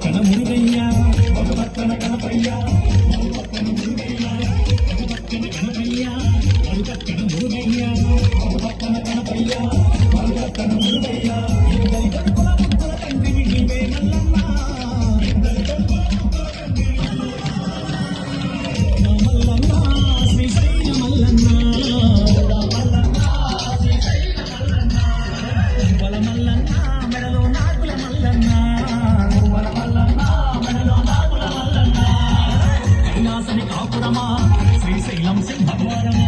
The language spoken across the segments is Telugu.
పక్కన మురుగయ్య ఒక పక్కన కనపయ్య ఒక పక్కన మురుగయ్య ఒక పక్కన కనపయ్య ఒక పక్కన మురుగయ్య ఒక పక్కన కనపయ్య ఒక పక్కన మురుగయ్య சரணமா ஸ்ரீசைலம் சிம்மகுவாரமா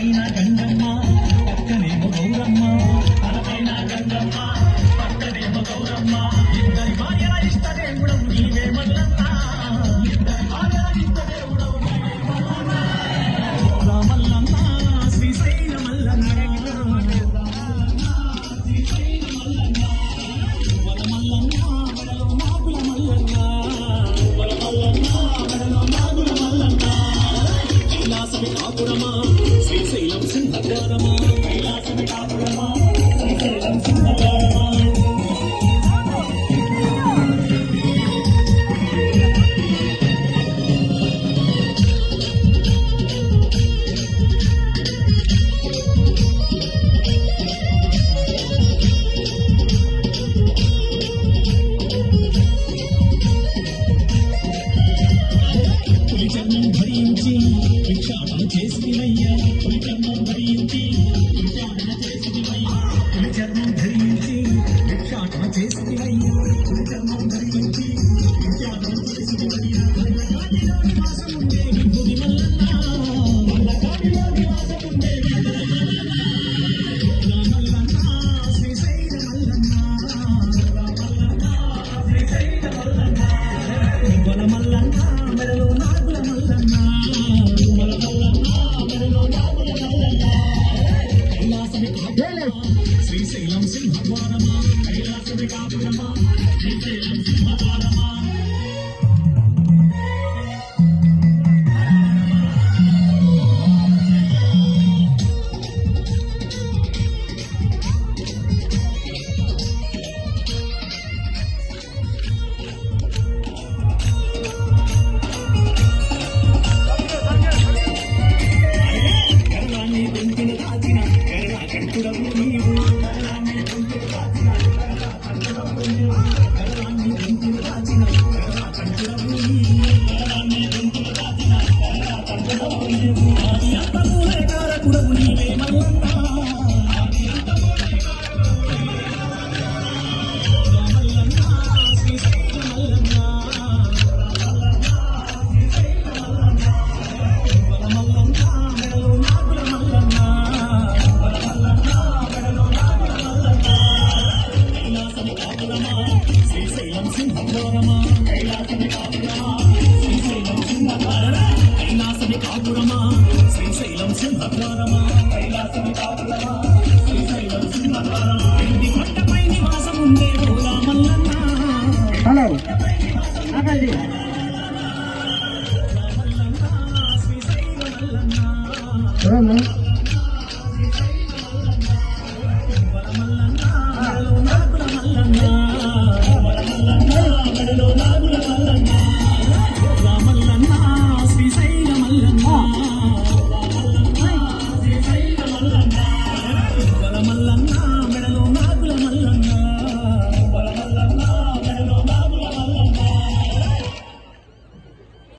Ay natin. భరించి భిక్షాటం చేసింది అయ్యా పరికర్మం భరించి I'm not a man. I'm not a man. I'm a man. Srisailam సింహకోరమా కైలాసమే కాపురమా Srisailam సింహకారమా కైలాసమే కాపురమా Srisailam సింహకోరమా కైలాసమే కాపురమా Srisailam సింహకారమా ఇంటి కొండపై నివాసం ఉండే హలో